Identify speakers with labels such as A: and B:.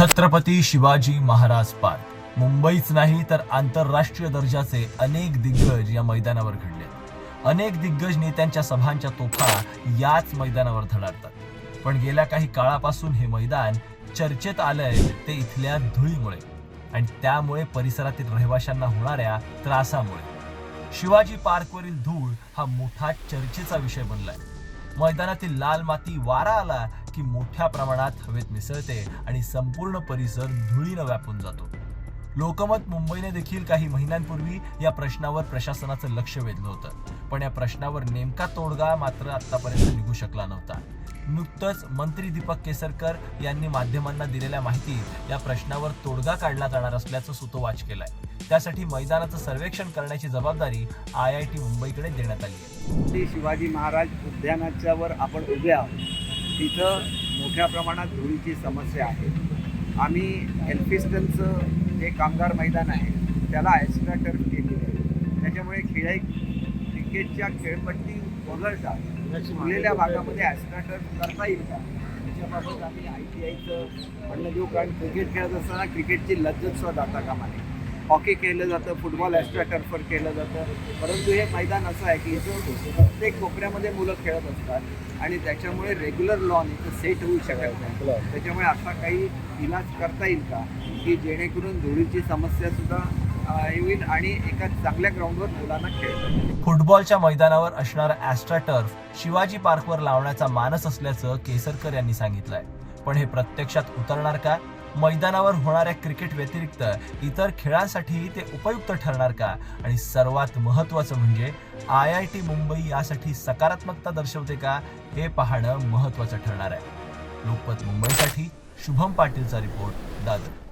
A: Chhatrapati Shivaji Maharaj park. मुंबईच नाही तर आंतरराष्ट्रीय दर्जाचे अनेक दिग्गज या मैदानावर घडले अनेक दिग्गज नेत्यांच्या सभांच्या तोफा याच मैदानावर धडाडतात. पण गेल्या काही काळापासून हे मैदान चर्चेत आलंय ते इथल्या धुळीमुळे. आणि त्यामुळे परिसरातील रहिवाशांना होणाऱ्या त्रासामुळे. शिवाजी पार्कवरील धूळ हा मोठा चर्चेचा विषय बनलाय. मैदानातील लाल माती वारा आला इतकी मोठ्या प्रमाणात हवेत मिसळते आणि संपूर्ण परिसर धुळीनं व्यापून जातो. लोकमत मुंबईने देखील काही महिन्यांपूर्वी या प्रश्नावर प्रशासनाचं लक्ष वेधलं होतं. पण या प्रश्नावर नेमका तोडगा मात्र आतापर्यंत निघू शकला नव्हता. नुकतंच मंत्री दीपक केसरकर यांनी माध्यमांना दिलेल्या माहितीत या प्रश्नावर तोडगा काढला जाणार असल्याचं सुतोवाच केलंय. त्यासाठी मैदानाचं सर्वेक्षण करण्याची जबाबदारी आय आय टी मुंबईकडे देण्यात आली आहे.
B: शिवाजी महाराज उद्यानाच्या वर आपण उभे आहोत. तिथं मोठ्या प्रमाणात धुळीची समस्या आहे. आम्ही एल्फिस्टनचं जे कामगार मैदान आहे त्याला ॲक्स्ट्रा टर्फ केलेलं आहे. त्याच्यामुळे खेळ क्रिकेटच्या खेळपट्टी वगळता उरलेल्या भागामध्ये ॲक्स्ट्रा टर्फ करता येईल का त्याच्याबाबत आम्ही आय टी आयचं म्हणणं देऊ कारण क्रिकेट खेळत असताना क्रिकेटची लज्जत सुद्धा जाता कामा नये हॉकी केलं जातं फुटबॉल ॲक्स्ट्रा केलं जातं. परंतु हे मैदान असं आहे की इथं प्रत्येक कोपऱ्यामध्ये मुलं खेळत असतात आणि त्याच्यामुळे रेग्युलर लॉन इथं सेट होऊ शकत नाही. त्याच्यामुळे असा काही इलाज करता येईल का? की जेणेकरून धुळीची समस्या सुद्धा येईल आणि एका चांगल्या ग्राउंडवर मुलांना खेळतात
A: फुटबॉलच्या मैदानावर असणारा ॲस्ट्रा टर्फ शिवाजी पार्कवर लावण्याचा मानस असल्याचं केसरकर यांनी सांगितलंय. पण हे प्रत्यक्षात उतरणार का मैदानावर होणाऱ्या क्रिकेट व्यतिरिक्त इतर खेळांसाठीही ते उपयुक्त ठरणार का? आणि सर्वात महत्त्वाचं म्हणजे आय आय टी मुंबई यासाठी सकारात्मकता दर्शवते का? हे पाहणं महत्त्वाचं ठरणार आहे. लोकपत मुंबईसाठी शुभम पाटीलचा रिपोर्ट दादर.